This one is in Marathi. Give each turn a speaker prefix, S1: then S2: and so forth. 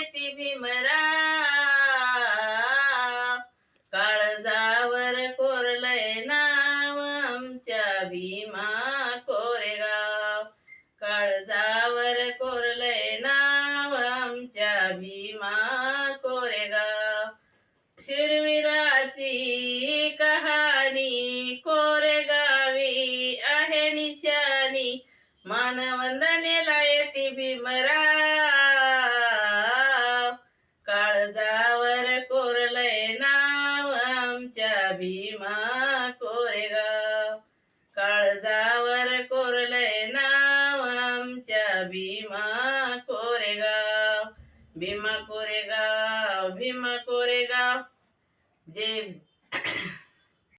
S1: येते भीमराव काळजावर कोरलय नाव आमच्या भीमा कोरेगाव. काळजावर कोरलय नाव आमच्या भीमा कोरेगाव. कहाणी कोरेगावी आहे निशानी मानवंदनेला येते भीमरा. आमच्या भीमा कोरेगाव काळजावर कोरलय नाव आमच्या भीमा कोरेगाव भीमा कोरेगाव भीमा कोरेगाव जे